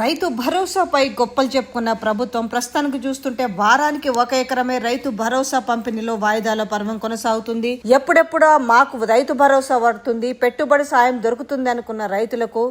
రైతు భరోసాపై గొప్పలు చెప్పుకున్న ప్రభుత్వం ప్రస్తుతానికి చూస్తుంటే వారానికి ఒక ఎకరమే రైతు భరోసా పంపిణీలో వాయిదాల పర్వం కొనసాగుతుంది. ఎప్పుడెప్పుడో మాకు రైతు భరోసా పడుతుంది పెట్టుబడి సాయం దొరుకుతుంది అనుకున్న రైతులకు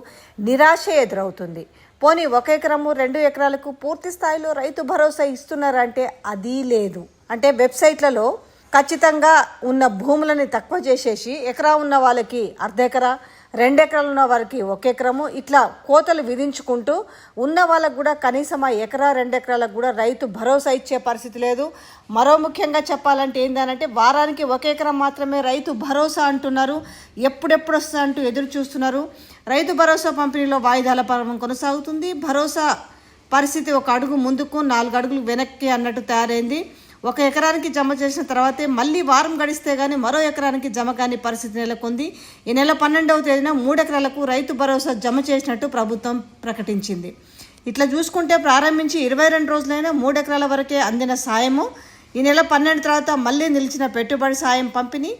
నిరాశ ఎదురవుతుంది. పోనీ ఒక ఎకరము రెండు ఎకరాలకు పూర్తి స్థాయిలో రైతు భరోసా ఇస్తున్నారంటే అది లేదు. అంటే వెబ్సైట్లలో ఖచ్చితంగా ఉన్న భూములని తక్కువ చేసేసి ఎకరా ఉన్న వాళ్ళకి అర్ధ ఎకరా రెండెకరాలు ఉన్న వారికి ఒక ఎకరము. ఇట్లా కోతలు విధించుకుంటూ ఉన్న వాళ్ళకు కూడా కనీసం ఆ ఎకరా రెండు ఎకరాలకు కూడా రైతు భరోసా ఇచ్చే పరిస్థితి లేదు. మరో ముఖ్యంగా చెప్పాలంటే ఏంటంటే వారానికి ఒక ఎకరం మాత్రమే రైతు భరోసా అంటున్నారు. ఎప్పుడెప్పుడు వస్తుంది అంటూ ఎదురు చూస్తున్నారు. రైతు భరోసా పంపిణీలో వాయిదాల పర్వం కొనసాగుతుంది. భరోసా పరిస్థితి ఒక అడుగు ముందుకు నాలుగు అడుగులు వెనక్కి అన్నట్టు తయారైంది. ఒక ఎకరానికి జమ చేసిన తర్వాతే మళ్ళీ వారం గడిస్తే కానీ మరో ఎకరానికి జమ కాని పరిస్థితి నెలకొంది. ఈ నెల పన్నెండవ తేదీన మూడు ఎకరాలకు రైతు భరోసా జమ చేసినట్టు ప్రభుత్వం ప్రకటించింది. ఇట్లా చూసుకుంటే ప్రారంభించి ఇరవై రెండు రోజులైనా మూడు ఎకరాల వరకే అందిన సాయము. ఈ నెల పన్నెండు తర్వాత మళ్ళీ నిలిచిన పెట్టుబడి సాయం పంపిణీ.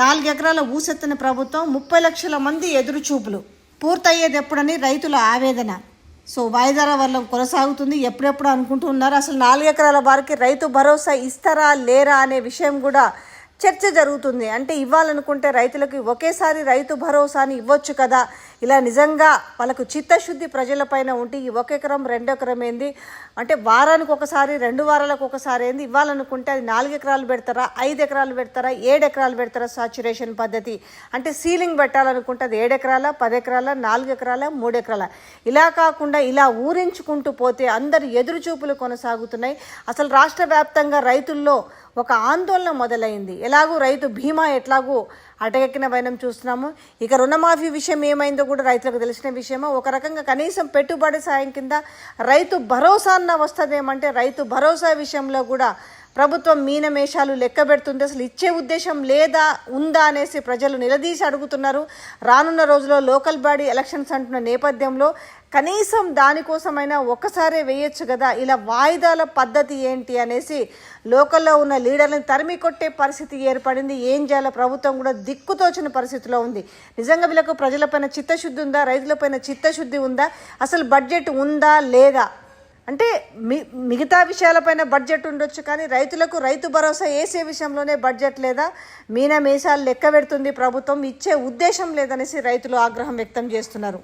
నాలుగు ఎకరాల ఊసెత్తిన ప్రభుత్వం ముప్పై లక్షల మంది ఎదురుచూపులు. పూర్తయ్యేది ఎప్పుడని రైతుల ఆవేదన. సో వాయిదాల వల్ల కొనసాగుతుంది. ఎప్పుడెప్పుడు అనుకుంటున్నారు అసలు నాలుగు ఎకరాల వారికి రైతు భరోసా ఇస్తారా లేరా అనే విషయం కూడా చర్చ జరుగుతుంది. అంటే ఇవ్వాలనుకుంటే రైతులకు ఒకేసారి రైతు భరోసాని ఇవ్వచ్చు కదా. ఇలా నిజంగా వాళ్ళకు చిత్తశుద్ధి ప్రజలపైన ఉంటే ఈ ఒక ఎకరం రెండు ఎకరం ఏంది? అంటే వారానికి ఒకసారి రెండు వారాలకు ఒకసారి ఏంది? ఇవ్వాలనుకుంటే అది నాలుగు ఎకరాలు పెడతారా? ఐదు ఎకరాలు పెడతారా? ఏడు ఎకరాలు పెడతారా సాచురేషన్ పద్ధతి? అంటే సీలింగ్ పెట్టాలనుకుంటే అది ఏడు ఎకరాల పది ఎకరాల నాలుగు ఎకరాల మూడు ఎకరాల? ఇలా కాకుండా ఇలా ఊరించుకుంటూ పోతే అందరు ఎదురు చూపులు కొనసాగుతున్నాయి. అసలు రాష్ట్ర వ్యాప్తంగా రైతుల్లో ఒక ఆందోళన మొదలైంది. ఎలాగూ రైతు బీమా ఎట్లాగూ అటకెక్కిన వైనం చూస్తున్నాము. ఇక రుణమాఫీ విషయం ఏమైందో కూడా రైతులకు తెలిసిన విషయమో? ఒక రకంగా కనీసం పెట్టుబడి సాయం కింద రైతు భరోసా అన్న వస్తుందేమంటే రైతు భరోసా విషయంలో కూడా ప్రభుత్వం మీనమేషాలు లెక్క పెడుతుంది అసలు ఇచ్చే ఉద్దేశం లేదా ఉందా అనేసి ప్రజలు నిలదీసి అడుగుతున్నారు. రానున్న రోజుల్లో లోకల్ బాడీ ఎలక్షన్స్ అంటున్న నేపథ్యంలో కనీసం దానికోసమైనా ఒక్కసారే వేయొచ్చు కదా ఇలా వాయిదాల పద్ధతి ఏంటి అనేసి లోకల్లో ఉన్న లీడర్లను తరిమి కొట్టే పరిస్థితి ఏర్పడింది. ఏం చేయాలో ప్రభుత్వం కూడా దిక్కుతోచిన పరిస్థితిలో ఉంది. నిజంగా వీళ్ళకు ప్రజలపైన చిత్తశుద్ధి ఉందా? రైతులపైన చిత్తశుద్ధి ఉందా? అసలు బడ్జెట్ ఉందా లేదా? అంటే మి మిగతా విషయాలపైన బడ్జెట్ ఉండొచ్చు కానీ రైతులకు రైతు భరోసా వేసే విషయంలోనే బడ్జెట్ లేదా మీన మీసాలు లెక్క పెడుతుంది ప్రభుత్వం ఇచ్చే ఉద్దేశం లేదనేసి రైతులు ఆగ్రహం వ్యక్తం చేస్తున్నారు.